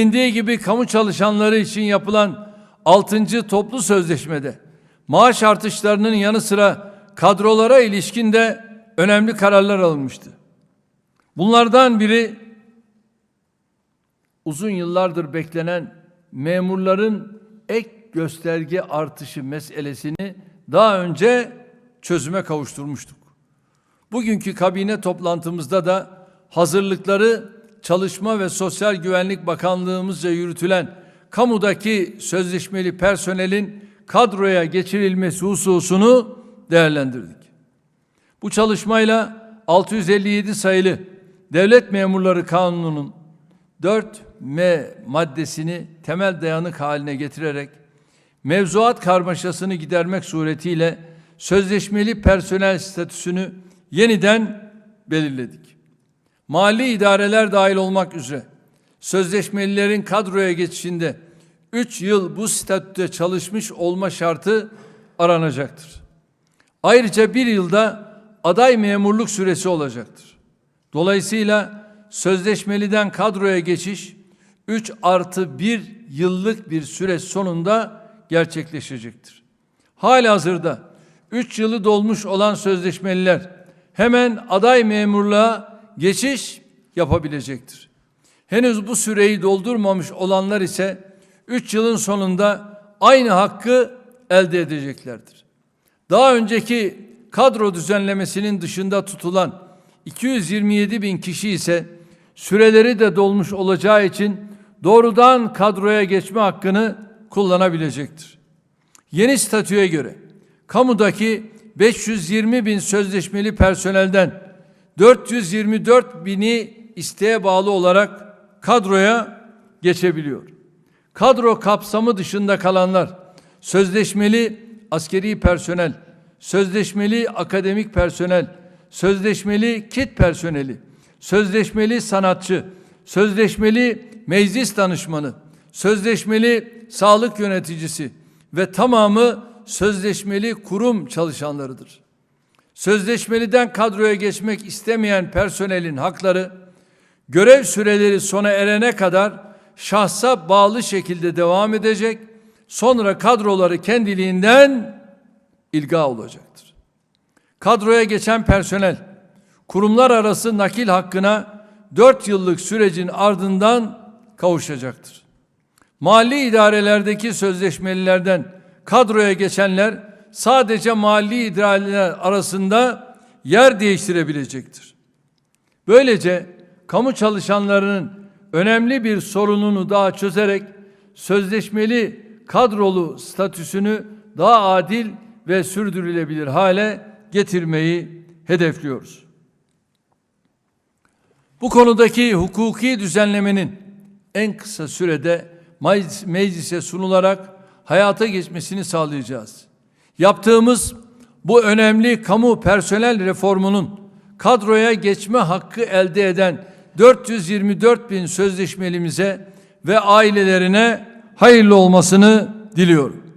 Bilindiği gibi kamu çalışanları için yapılan 6. toplu sözleşmede maaş artışlarının yanı sıra kadrolara ilişkin de önemli kararlar alınmıştı. Bunlardan biri uzun yıllardır beklenen memurların ek gösterge artışı meselesini daha önce çözüme kavuşturmuştuk. Bugünkü kabine toplantımızda da hazırlıkları Çalışma ve Sosyal Güvenlik Bakanlığımızca yürütülen kamudaki sözleşmeli personelin kadroya geçirilmesi hususunu değerlendirdik. Bu çalışmayla 657 sayılı Devlet Memurları Kanunu'nun 4M maddesini temel dayanık haline getirerek mevzuat karmaşasını gidermek suretiyle sözleşmeli personel statüsünü yeniden belirledik. Mali idareler dahil olmak üzere sözleşmelilerin kadroya geçişinde 3 yıl bu statüde çalışmış olma şartı aranacaktır. Ayrıca bir yılda aday memurluk süresi olacaktır. Dolayısıyla sözleşmeliden kadroya geçiş 3 artı 1 yıllık bir süre sonunda gerçekleşecektir. Halihazırda 3 yılı dolmuş olan sözleşmeliler hemen aday memurluğa geçiş yapabilecektir. Henüz bu süreyi doldurmamış olanlar ise 3 yılın sonunda aynı hakkı elde edeceklerdir. Daha önceki kadro düzenlemesinin dışında tutulan 227 bin kişi ise süreleri de dolmuş olacağı için doğrudan kadroya geçme hakkını kullanabilecektir. Yeni statüye göre kamudaki 520 bin sözleşmeli personelden 424 bini isteğe bağlı olarak kadroya geçebiliyor. Kadro kapsamı dışında kalanlar sözleşmeli askeri personel, sözleşmeli akademik personel, sözleşmeli kit personeli, sözleşmeli sanatçı, sözleşmeli meclis danışmanı, sözleşmeli sağlık yöneticisi ve tamamı sözleşmeli kurum çalışanlarıdır. Sözleşmeliden kadroya geçmek istemeyen personelin hakları görev süreleri sona erene kadar şahsa bağlı şekilde devam edecek. Sonra kadroları kendiliğinden ilga olacaktır. Kadroya geçen personel kurumlar arası nakil hakkına 4 yıllık sürecin ardından kavuşacaktır. Mali idarelerdeki sözleşmelilerden kadroya geçenler sadece mali idareler arasında yer değiştirebilecektir. Böylece kamu çalışanlarının önemli bir sorununu daha çözerek sözleşmeli kadrolu statüsünü daha adil ve sürdürülebilir hale getirmeyi hedefliyoruz. Bu konudaki hukuki düzenlemenin en kısa sürede meclis- meclise sunularak hayata geçmesini sağlayacağız. Yaptığımız bu önemli kamu personel reformunun kadroya geçme hakkı elde eden 424 bin sözleşmelimize ve ailelerine hayırlı olmasını diliyorum.